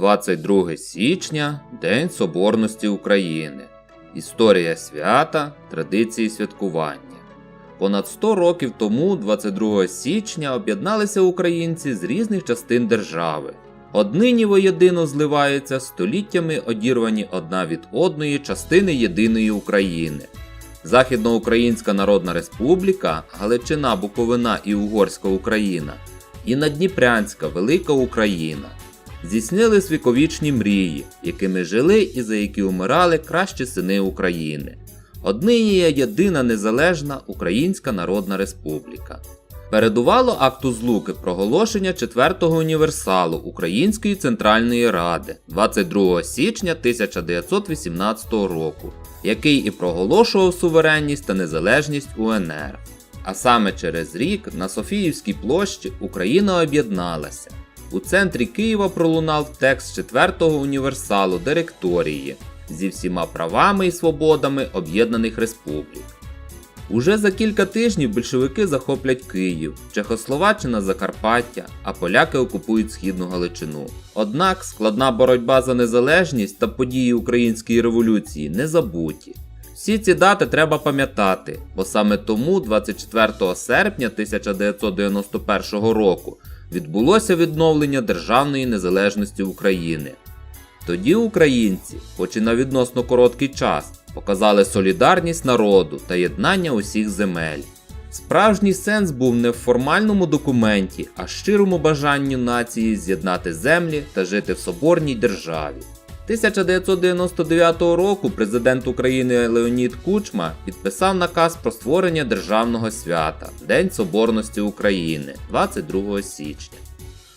22 січня День Соборності України. Історія свята, традиції святкування. Понад 100 років тому, 22 січня, об'єдналися українці з різних частин держави. Однині воєдино зливаються століттями одірвані одна від одної частини єдиної України. Західноукраїнська Народна Республіка, Галичина, Буковина і Угорська Україна, і Надніпрянська Велика Україна здійснили свіковічні мрії, якими жили і за які умирали кращі сини України. Однині є єдина незалежна Українська Народна Республіка. Передувало акту злуки проголошення 4-го універсалу Української Центральної Ради 22 січня 1918 року, який і проголошував суверенність та незалежність УНР. А саме через рік на Софіївській площі Україна об'єдналася. У центрі Києва пролунав текст 4-го універсалу директорії зі всіма правами і свободами об'єднаних республік. Уже за кілька тижнів большевики захоплять Київ, Чехословаччина Закарпаття, а поляки окупують східну Галичину. Однак складна боротьба за незалежність та події української революції не забуті. Всі ці дати треба пам'ятати, бо саме тому 24 серпня 1991 року відбулося відновлення державної незалежності України. Тоді українці, хоч і на відносно короткий час, показали солідарність народу та єднання усіх земель. Справжній сенс був не в формальному документі, а щирому бажанню нації з'єднати землі та жити в соборній державі. 1999 року президент України Леонід Кучма підписав наказ про створення державного свята День Соборності України 22 січня.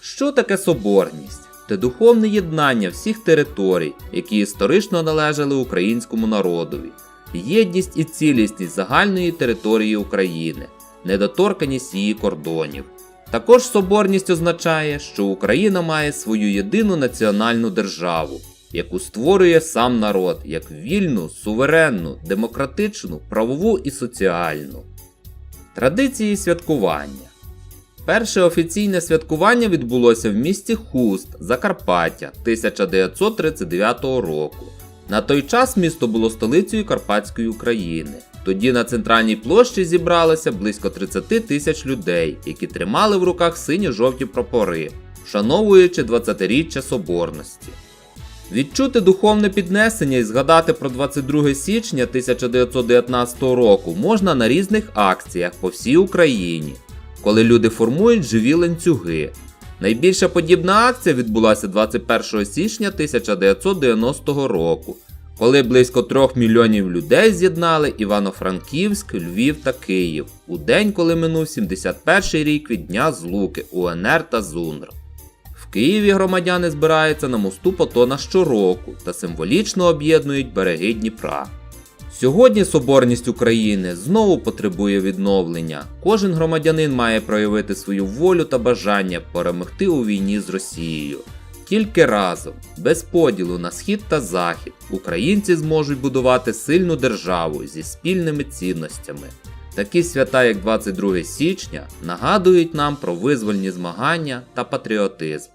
Що таке соборність? Це духовне єднання всіх територій, які історично належали українському народові, єдність і цілісність загальної території України, недоторканість її кордонів. Також соборність означає, що Україна має свою єдину національну державу, яку створює сам народ як вільну, суверенну, демократичну, правову і соціальну. Традиції святкування. Перше офіційне святкування відбулося в місті Хуст, Закарпаття 1939 року. На той час місто було столицею Карпатської України. Тоді на центральній площі зібралося близько 30 тисяч людей, які тримали в руках синьо-жовті прапори, вшановуючи 20-річчя соборності. Відчути духовне піднесення і згадати про 22 січня 1919 року можна на різних акціях по всій Україні, коли люди формують живі ланцюги. Найбільша подібна акція відбулася 21 січня 1990 року, коли близько 3 мільйонів людей з'єднали Івано-Франківськ, Львів та Київ у день, коли минув 71 рік від Дня Злуки УНР та ЗУНР. Києві громадяни збираються на мосту Потона щороку та символічно об'єднують береги Дніпра. Сьогодні соборність України знову потребує відновлення. Кожен громадянин має проявити свою волю та бажання перемогти у війні з Росією. Тільки разом, без поділу на схід та захід, українці зможуть будувати сильну державу зі спільними цінностями. Такі свята, як 22 січня, нагадують нам про визвольні змагання та патріотизм.